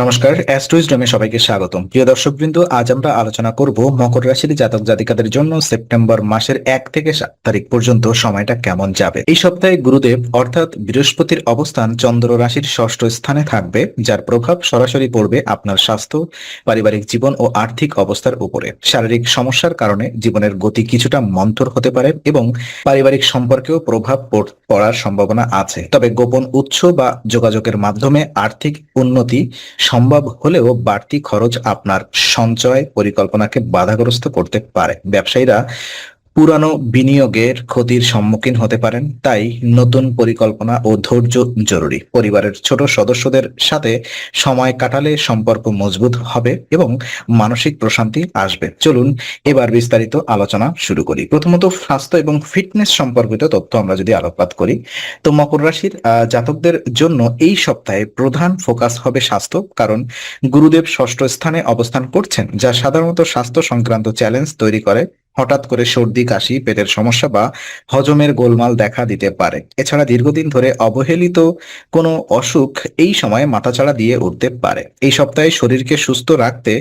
নমস্কার, অ্যাস্ট্রোইজডমে সবাইকে স্বাগতম। প্রিয় দর্শকবৃন্দ, আজ আমরা আলোচনা করব মকর রাশির জাতক জাতিকাদের জন্য সেপ্টেম্বর মাসের এক থেকে সাত তারিখ পর্যন্ত সময়টা কেমন যাবে। এই সপ্তাহে গুরুদেব, অর্থাৎ বৃহস্পতির অবস্থান চন্দ্র রাশির ষষ্ঠ স্থানে থাকবে, যার প্রভাব সরাসরি পড়বে আপনার স্বাস্থ্য, পারিবারিক জীবন ও আর্থিক অবস্থার উপরে। শারীরিক সমস্যার কারণে জীবনের গতি কিছুটা মন্থর হতে পারে এবং পারিবারিক সম্পর্কেও প্রভাব পড়- পড়ার সম্ভাবনা আছে। তবে গোপন উৎস বা যোগাযোগের মাধ্যমে আর্থিক উন্নতি সম্ভব হলেও বাড়তি খরচ আপনার সঞ্চয় পরিকল্পনাকে বাধাগ্রস্ত করতে পারে। ব্যবসায়ীরা পুরানো বিনিয়োগের ক্ষতির সম্মুখীন হতে পারেন, তাই নতুন পরিকল্পনা ও ধৈর্য জরুরি। পরিবারের ছোট সদস্যদের সাথে সময় কাটালে সম্পর্ক মজবুত হবে এবং মানসিক প্রশান্তি আসবে। চলুন এবার বিস্তারিত আলোচনা শুরু করি। প্রথমত স্বাস্থ্য এবং ফিটনেস সম্পর্কিত তথ্য আমরা যদি আলোকপাত করি, তো মকর রাশির জাতকদের জন্য এই সপ্তাহে প্রধান ফোকাস হবে স্বাস্থ্য, কারণ গুরুদেব ষষ্ঠ স্থানে অবস্থান করছেন, যা সাধারণত স্বাস্থ্য সংক্রান্ত চ্যালেঞ্জ তৈরি করে। হঠাৎ করে সর্দি, কাশি, পেটের সমস্যা বা হজমের গোলমাল দেখা দিতে পারে। এছাড়া দীর্ঘদিন ধরে অবহেলিত কোনো অসুখ এই সময়ে মাথাচাড়া দিয়ে উঠতে পারে। এই সপ্তাহে শরীরকে সুস্থ রাখতে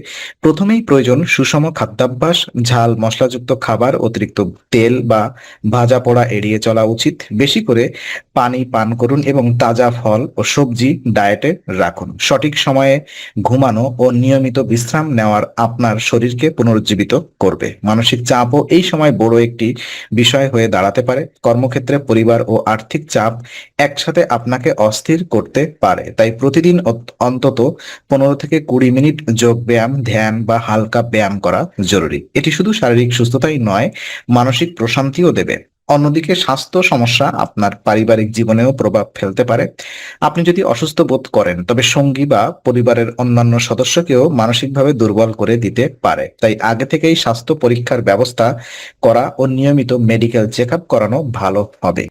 প্রথমেই প্রয়োজন সুষম খাদ্যাভ্যাস, ঝাল, মশলাযুক্ত খাবার, অতিরিক্ত তেল বা ভাজা পোড়া এড়িয়ে চলা উচিত। বেশি করে পানি পান করুন এবং তাজা ফল ও সবজি ডায়েটে রাখুন। সঠিক সময়ে ঘুমানো ও নিয়মিত বিশ্রাম নেওয়ার আপনার শরীরকে পুনরুজ্জীবিত করবে। মানসিক চাপও এই সময় বড় একটি বিষয় হয়ে দাঁড়াতে পারে। কর্মক্ষেত্রে পরিবার ও আর্থিক চাপ একসাথে আপনাকে অস্থির করতে পারে। তাই প্রতিদিন অন্তত পনেরো থেকে কুড়ি মিনিট যোগ ব্যায়াম, ধ্যান বা হালকা ব্যায়াম করা জরুরি। এটি শুধু শারীরিক সুস্থতাই নয়, মানসিক প্রশান্তিও দেবে। অন্যদিকে স্বাস্থ্য সমস্যা আপনার পারিবারিক জীবনেও প্রভাব ফেলতে পারে। আপনি যদি অসুস্থ বোধ করেন, তবে সঙ্গী বা পরিবারের অন্যান্য সদস্যকেও মানসিকভাবে দুর্বল করে দিতে পারে। তাই আগে থেকেই স্বাস্থ্য পরীক্ষার ব্যবস্থা করা ও নিয়মিত মেডিকেল চেক আপ করানো ভালো হবে।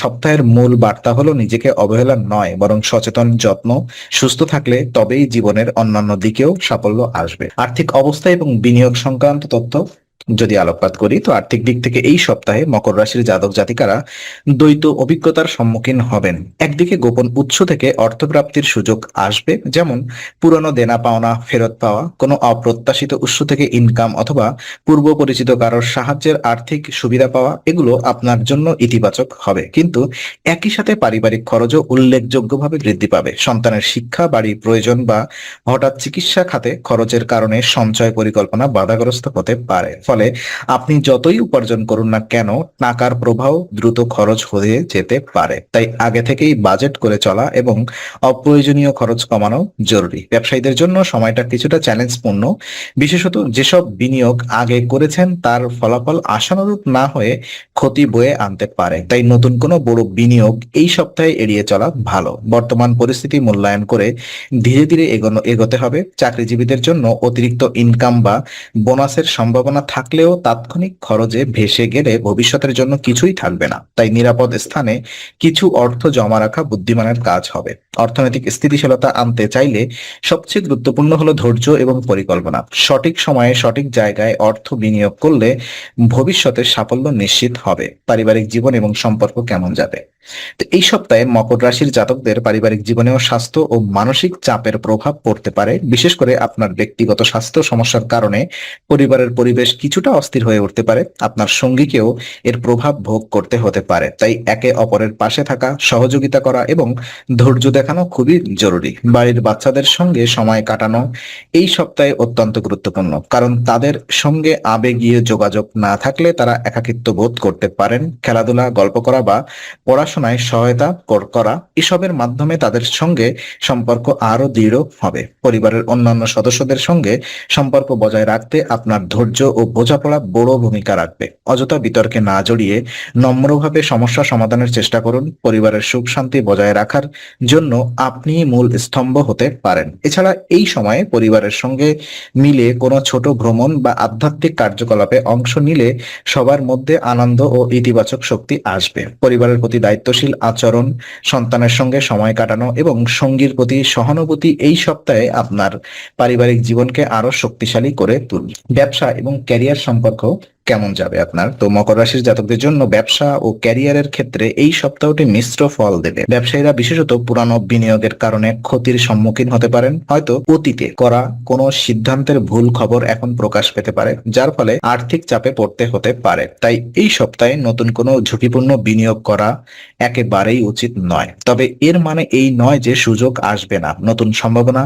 সপ্তাহের মূল বার্তা হলো নিজেকে অবহেলা নয়, বরং সচেতন, যত্ন, সুস্থ থাকলে তবেই জীবনের অন্যান্য দিকেও সাফল্য আসবে। আর্থিক অবস্থা এবং বিনিয়োগ সংক্রান্ত তথ্য যদি আলোকপাত করি, তো আর্থিক দিক থেকে এই সপ্তাহে মকর রাশির জাতক জাতিকারা দ্বৈত অভিজ্ঞতার সম্মুখীন হবেন। একদিকে গোপন উৎস থেকে অর্থপ্রাপ্তির সুযোগ আসবে, যেমন পুরনো দেনা পাওনা, ফেরত পাওয়া, কোনো অপ্রত্যাশিত উৎস থেকে ইনকাম অথবা পূর্ব পরিচিত কারোর সাহায্যের আর্থিক সুবিধা পাওয়া, এগুলো আপনার জন্য ইতিবাচক হবে। কিন্তু একই সাথে পারিবারিক খরচও উল্লেখযোগ্যভাবে বৃদ্ধি পাবে। সন্তানের শিক্ষা, বাড়ির প্রয়োজন বা হঠাৎ চিকিৎসা খাতে খরচের কারণে সঞ্চয় পরিকল্পনা বাধাগ্রস্ত হতে পারে। ফলে আপনি যতই উপার্জন করুন না কেন, টাকার প্রবাহ দ্রুত খরচ হয়ে যেতে পারে। তাই আগে থেকেই বাজেট করে চলা এবং অপ্রয়োজনীয় খরচ কমানো জরুরি। ব্যবসায়ীদের জন্য সময়টা কিছুটা চ্যালেঞ্জপূর্ণ। বিশেষত যেসব বিনিয়োগ আগে করেছেন, তার ফলাফল আশানুরূপ না হয়ে ক্ষতি বয়ে আনতে পারে। তাই নতুন কোনো বড় বিনিয়োগ এই সপ্তাহে এড়িয়ে চলা ভালো। বর্তমান পরিস্থিতি মূল্যায়ন করে ধীরে ধীরে এগোনো, এগোতে হবে। চাকরিজীবীদের জন্য অতিরিক্ত ইনকাম বা বোনাসের সম্ভাবনা থাকলেও তাৎক্ষণিক খরচে ভেসে গেলে ভবিষ্যতের জন্য কিছুই থাকবে না। তাই নিরাপদ স্থানে কিছু অর্থ জমা রাখা বুদ্ধিমানের কাজ হবে। অর্থনৈতিক স্থিতিশীলতা আনতে চাইলে সবচেয়ে গুরুত্বপূর্ণ হলো ধৈর্য এবং পরিকল্পনা। সঠিক সময়ে সঠিক জায়গায় অর্থ বিনিয়োগ করলে ভবিষ্যতে সাফল্য নিশ্চিত হবে। পারিবারিক জীবন এবং সম্পর্ক কেমন যাবে? তো এই সপ্তাহে মকর রাশির জাতকদের পারিবারিক জীবনেও স্বাস্থ্য ও মানসিক চাপের প্রভাব পড়তে পারে। বিশেষ করে আপনার ব্যক্তিগত স্বাস্থ্য সমস্যার কারণে পরিবারের পরিবেশ কিছুটা অস্থির হয়ে উঠতে পারে। আপনার সঙ্গীকেও এর প্রভাব ভোগ করতে হতে পারে। তাই একে অপরের পাশে থাকা, সহযোগিতা করা এবং ধৈর্য দেখানো খুবই জরুরি। বাড়ির বাচ্চাদের সঙ্গে সময় কাটানো এই সপ্তাহে অত্যন্ত গুরুত্বপূর্ণ। কারণ তাদের সঙ্গে আবেগীয় যোগাযোগ না থাকলে তারা একাকিত্ব বোধ করতে পারেন। খেলাধুলা, গল্প করা বা পড়াশোনায় সহায়তা কর- এসবের মাধ্যমে তাদের সঙ্গে সম্পর্ক আরও দৃঢ় হবে। পরিবারের অন্যান্য সদস্যদের সঙ্গে সম্পর্ক বজায় রাখতে আপনার ধৈর্য ও বোঝাপড়া বড় ভূমিকা রাখবে। অযথা বিতর্কে না জড়িয়ে নম্রভাবে সমস্যা সমাধানের চেষ্টা করুন, পরিবারের সুখ শান্তি বজায় রাখার জন্য আপনি মূল স্তম্ভ হতে পারেন। এছাড়া এই সময়ে পরিবারের সঙ্গে মিলে কোনো ছোট ভ্রমণ বা আধ্যাত্মিক কার্যকলাপে অংশ নিলে সবার মধ্যে আনন্দ ও ইতিবাচক শক্তি আসবে। পরিবারের প্রতি দায়িত্বশীল আচরণ, সন্তানের সঙ্গে সময় কাটানো এবং সঙ্গীর প্রতি সহানুভূতি এই সপ্তাহে আপনার পারিবারিক জীবনকে আরও শক্তিশালী করে তুলবে। ব্যবসা এবং ক্যারিয়ার সম্পর্ক কেমন যাবে আপনার? তো মকর রাশির জাতকদের জন্য ব্যবসা ও ক্যারিয়ারের ক্ষেত্রে এই সপ্তাহটি মিশ্র ফল দেবে। ব্যবসায়ীরা বিশেষত পুরানো বিনিয়োগের কারণে ক্ষতির সম্মুখীন হতে পারেন, হয়তো অতীতে করা কোনো সিদ্ধান্তের ভুল খবর এখন প্রকাশ পেতে পারে, যার ফলে আর্থিক চাপে পড়তে হতে পারে। তাই এই সপ্তাহে নতুন কোনো ঝুঁকিপূর্ণ বিনিয়োগ করা একেবারেই উচিত নয়। তবে এর মানে এই নয় যে সুযোগ আসবে না, নতুন সম্ভাবনা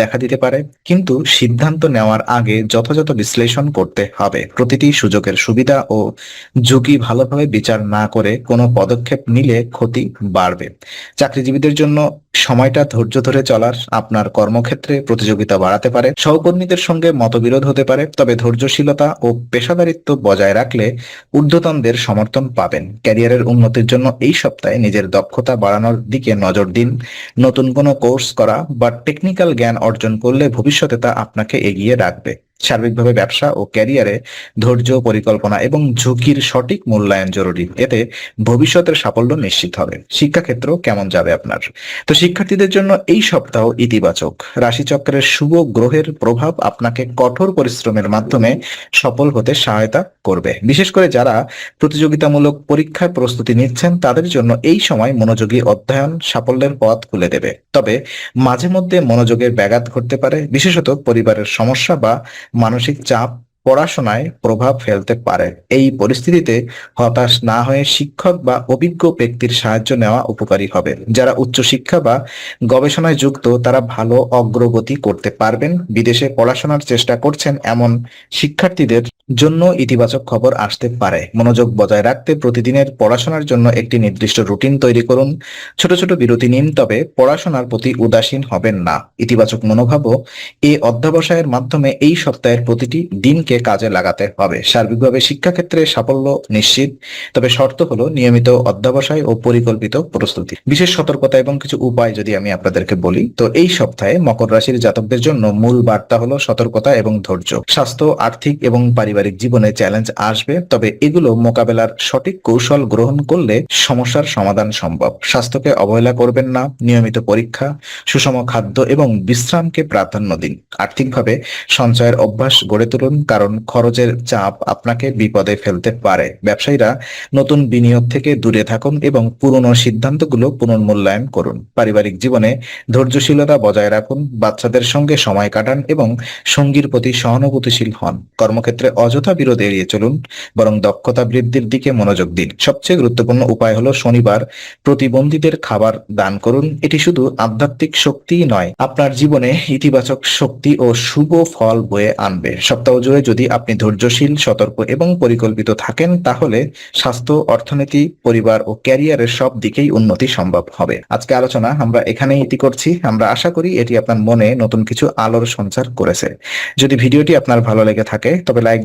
দেখা দিতে পারে, কিন্তু সিদ্ধান্ত নেওয়ার আগে যথাযথ বিশ্লেষণ করতে হবে। প্রতিটি সুযোগের সুবিধা ও ঝুঁকি ভালোভাবে বিচার না করে কোনো পদক্ষেপ নিলে ক্ষতি বাড়বে। চাকরিজীবীদের জন্য সময়টা ধৈর্য ধরে চলার আপনার কর্মক্ষেত্রে প্রতিযোগিতা বাড়াতে পারে, সহকর্মীদের সঙ্গে মতবিরোধ হতে পারে, তবে ধৈর্যশীলতা ও পেশাদারিত্ব বজায় রাখলে ঊর্ধ্বতনদের সমর্থন পাবেন। ক্যারিয়ারের উন্নতির জন্য এই সপ্তাহে নিজের দক্ষতা বাড়ানোর দিকে নজর দিন। নতুন কোনো কোর্স করা বা টেকনিক্যাল জ্ঞান অর্জন করলে ভবিষ্যতে তা আপনাকে এগিয়ে রাখবে। সার্বিকভাবে ব্যবসা ও ক্যারিয়ারে ধৈর্য, পরিকল্পনা এবং ঝুঁকির সঠিক মূল্যায়ন জরুরি। এতে ভবিষ্যতের সাফল্য নিশ্চিত হবে। শিক্ষাক্ষেত্র কেমন যাবে আপনার? তো শিক্ষার্থীদের জন্য এই সপ্তাহ ইতিবাচক। রাশিচক্রের শুভ গ্রহের প্রভাব আপনাকে কঠোর পরিশ্রমের মাধ্যমে সফল হতে সহায়তা করবে। বিশেষ করে যারা প্রতিযোগিতামূলক পরীক্ষার প্রস্তুতি নিচ্ছেন, তাদের জন্য এই সময় মনোযোগী অধ্যয়ন সাফল্যের পথ খুলে দেবে। তবে মাঝে মধ্যে মনোযোগের ব্যাঘাত ঘটতে পারে। বিশেষত পরিবারের সমস্যা বা মানসিক চাপ পড়াশোনায় প্রভাব ফেলতে পারে। এই পরিস্থিতিতে হতাশ না হয়ে শিক্ষক বা অভিজ্ঞ ব্যক্তির সাহায্য নেওয়া উপকারী হবে। যারা উচ্চশিক্ষা বা গবেষণায় যুক্ত, তারা ভালো অগ্রগতি করতে পারবেন। বিদেশে পড়াশোনার চেষ্টা করছেন এমন শিক্ষার্থীদের জন্য ইতিবাচক খবর আসতে পারে। মনোযোগ বজায় রাখতে প্রতিদিনের পড়াশোনার জন্য একটি নির্দিষ্ট রুটিন তৈরি করুন। ছোট ছোট বিরতি নিন, তবে পড়াশোনার প্রতি উদাসীন হবেন না। ইতিবাচক মনোভাবও এ অধ্যাবসায়ের মাধ্যমে এই সপ্তাহের প্রতিটি দিনকে কাজে লাগাতে হবে। সার্বিকভাবে শিক্ষাক্ষেত্রে সাফল্য নিশ্চিত, তবে শর্ত হলো নিয়মিত অধ্যাবসায় ও পরিকল্পিত প্রস্তুতি। বিশেষ সতর্কতা এবং কিছু উপায় যদি আমি আপনাদেরকে বলি, তো এই সপ্তাহে মকর রাশির জাতকদের জন্য মূল বার্তা হলো সতর্কতা এবং ধৈর্য। স্বাস্থ্য, আর্থিক এবং পারিবারিক জীবনে চ্যালেঞ্জ আসবে, তবে এগুলো মোকাবেলার সঠিক কৌশল গ্রহণ করলে সমস্যার সমাধান সম্ভব। স্বাস্থ্যকে অবহেলা করবেন না, নিয়মিত পরীক্ষা, সুষম খাদ্য এবং বিশ্রামকে প্রাধান্য দিন। আর্থিকভাবে সঞ্চয়ের অভ্যাস গড়ে তুলুন, কারণ খরচের চাপ আপনাকে বিপদে ফেলতে পারে। ব্যবসায়ীরা নতুন বিনিয়োগ থেকে দূরে থাকুন এবং পুরনো সিদ্ধান্তগুলো পুনর্মূল্যায়ন করুন। পারিবারিক জীবনে ধৈর্যশীলতা বজায় রাখুন, বাচ্চাদের সঙ্গে সময় কাটান এবং সঙ্গীর প্রতি সহানুভূতিশীল হন। কর্মক্ষেত্রে অযথা বিরোধ এড়িয়ে চলুন, বরং দক্ষতা বৃদ্ধির দিকে মনোযোগ দিন। সবচেয়ে গুরুত্বপূর্ণ উপায় হলো শনিবার প্রতিবন্ধীদের খাবার দান করুন। এটি শুধু আধ্যাত্মিক শক্তিই নয়, আপনার জীবনে ইতিবাচক শক্তি ও শুভ ফল বয়ে আনবে। সপ্তাহ জুড়ে যদি আপনি ধৈর্যশীল, সতর্ক এবং পরিকল্পিত থাকেন, তাহলে স্বাস্থ্য, অর্থনীতি, পরিবার ও ক্যারিয়ারের সব দিকেই উন্নতি সম্ভব হবে। আজকে আলোচনা আমরা এখানেই ইতি করছি। আমরা আশা করি এটি আপনার মনে নতুন কিছু আলোর সঞ্চার করেছে। যদি ভিডিওটি আপনার ভালো লেগে থাকে, তবে লাইক